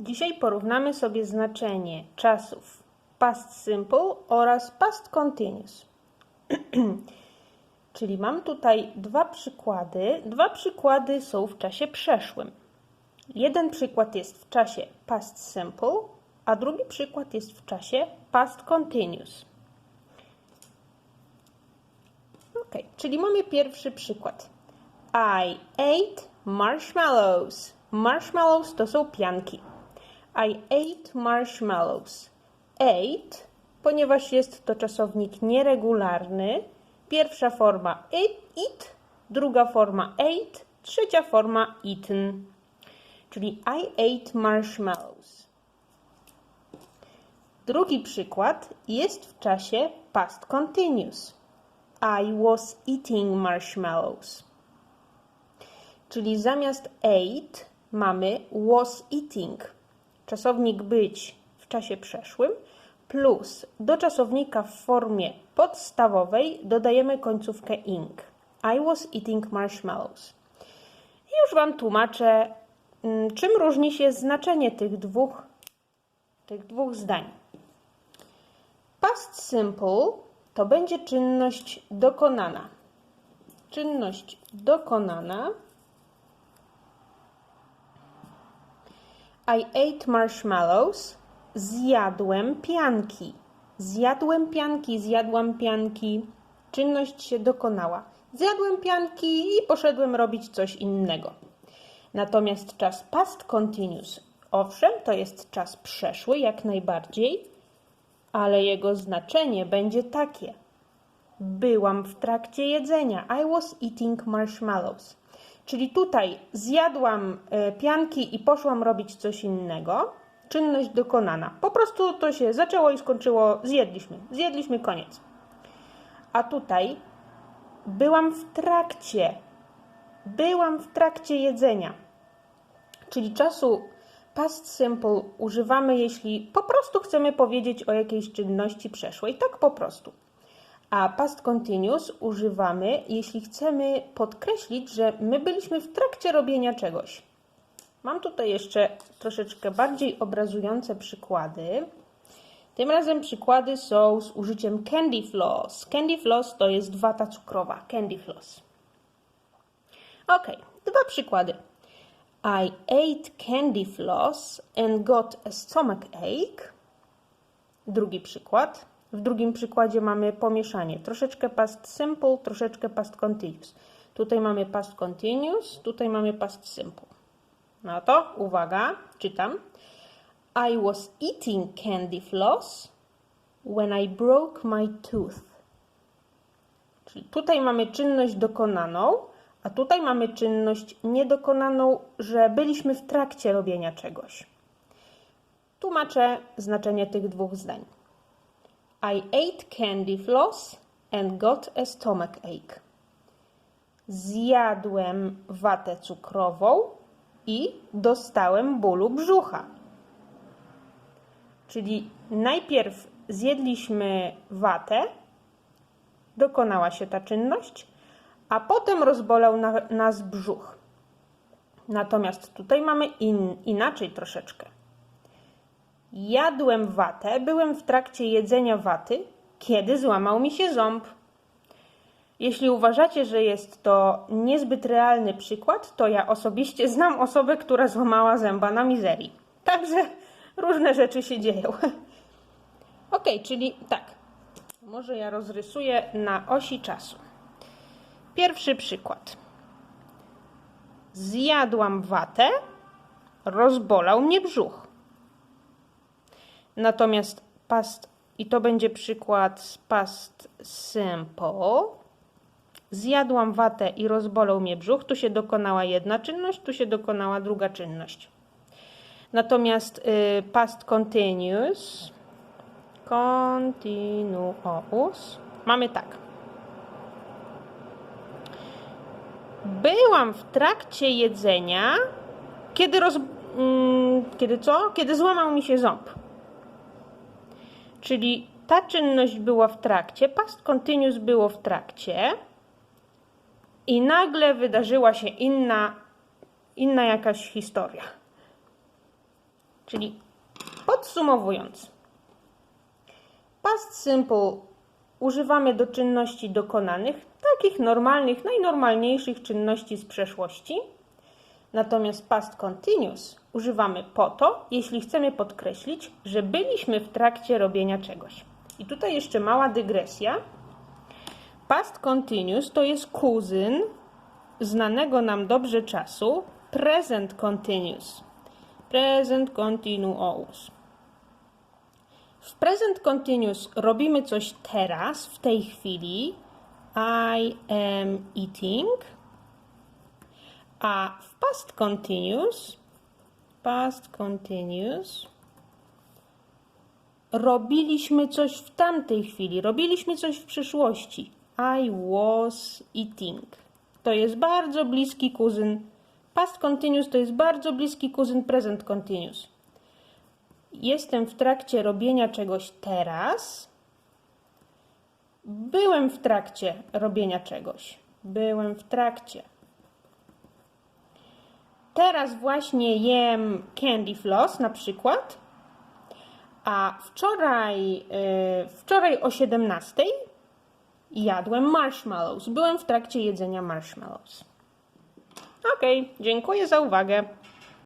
Dzisiaj porównamy sobie znaczenie czasów past simple oraz past continuous. Czyli mam tutaj dwa przykłady. Dwa przykłady są w czasie przeszłym. Jeden przykład jest w czasie past simple, a drugi przykład jest w czasie past continuous. Ok, czyli mamy pierwszy przykład. I ate marshmallows. Marshmallows to są pianki. I ate marshmallows. Ate, ponieważ jest to czasownik nieregularny. Pierwsza forma eat druga forma ate, trzecia forma eaten. Czyli I ate marshmallows. Drugi przykład jest w czasie past continuous. I was eating marshmallows. Czyli zamiast ate mamy was eating. Czasownik być w czasie przeszłym plus do czasownika w formie podstawowej dodajemy końcówkę ing. I was eating marshmallows. Już Wam tłumaczę, mm, czym różni się znaczenie tych dwóch, tych dwóch zdań. Past simple to będzie czynność dokonana. Czynność dokonana. I ate marshmallows. Zjadłem pianki. Zjadłem pianki, zjadłam pianki. Czynność się dokonała. Zjadłem pianki i poszedłem robić coś innego. Natomiast czas past continuous, owszem, to jest czas przeszły jak najbardziej, ale jego znaczenie będzie takie. Byłam w trakcie jedzenia. I was eating marshmallows. Czyli tutaj zjadłam e, pianki i poszłam robić coś innego. Czynność dokonana. Po prostu to się zaczęło i skończyło. Zjedliśmy. Zjedliśmy koniec. A tutaj byłam w trakcie. Byłam w trakcie jedzenia. Czyli czasu past simple używamy, jeśli po prostu chcemy powiedzieć o jakiejś czynności przeszłej. Tak po prostu. A past continuous używamy, jeśli chcemy podkreślić, że my byliśmy w trakcie robienia czegoś. Mam tutaj jeszcze troszeczkę bardziej obrazujące przykłady. Tym razem przykłady są z użyciem candy floss. Candy floss to jest wata cukrowa. Candy floss. Ok, dwa przykłady. I ate candy floss and got a stomach ache. Drugi przykład. W drugim przykładzie mamy pomieszanie. Troszeczkę past simple, troszeczkę past continuous. Tutaj mamy past continuous, tutaj mamy past simple. No to uwaga, czytam. I was eating candy floss when I broke my tooth. Czyli tutaj mamy czynność dokonaną, a tutaj mamy czynność niedokonaną, że byliśmy w trakcie robienia czegoś. Tłumaczę znaczenie tych dwóch zdań. I ate candy floss and got a stomach ache. Zjadłem watę cukrową i dostałem bólu brzucha. Czyli najpierw zjedliśmy watę, dokonała się ta czynność, a potem rozbolał na, nas brzuch. Natomiast tutaj mamy in, inaczej troszeczkę. Jadłem watę, byłem w trakcie jedzenia waty, kiedy złamał mi się ząb. Jeśli uważacie, że jest to niezbyt realny przykład, to ja osobiście znam osobę, która złamała zęba na mizerii. Także różne rzeczy się dzieją. Ok, czyli tak. Może ja rozrysuję na osi czasu. Pierwszy przykład. Zjadłam watę, rozbolał mnie brzuch. Natomiast past, i to będzie przykład z past simple. Zjadłam watę i rozbolał mnie brzuch. Tu się dokonała jedna czynność, tu się dokonała druga czynność. Natomiast y, past continuous, continuous, mamy tak. Byłam w trakcie jedzenia, kiedy roz... Mm, kiedy co? Kiedy złamał mi się ząb. Czyli ta czynność była w trakcie, past continuous było w trakcie i nagle wydarzyła się inna, inna jakaś historia. Czyli podsumowując, past simple używamy do czynności dokonanych, takich normalnych, najnormalniejszych czynności z przeszłości. Natomiast past continuous używamy po to, jeśli chcemy podkreślić, że byliśmy w trakcie robienia czegoś. I tutaj jeszcze mała dygresja. Past continuous to jest kuzyn znanego nam dobrze czasu present continuous. Present continuous. W present continuous robimy coś teraz, w tej chwili. I am eating. A w past continuous, past continuous, robiliśmy coś w tamtej chwili, robiliśmy coś w przyszłości. I was eating. To jest bardzo bliski kuzyn. Past continuous to jest bardzo bliski kuzyn present continuous. Jestem w trakcie robienia czegoś teraz. Byłem w trakcie robienia czegoś. Byłem w trakcie. Teraz właśnie jem candy floss na przykład. A wczoraj, yy, wczoraj o 17 jadłem marshmallows. Byłem w trakcie jedzenia marshmallows. Ok, dziękuję za uwagę.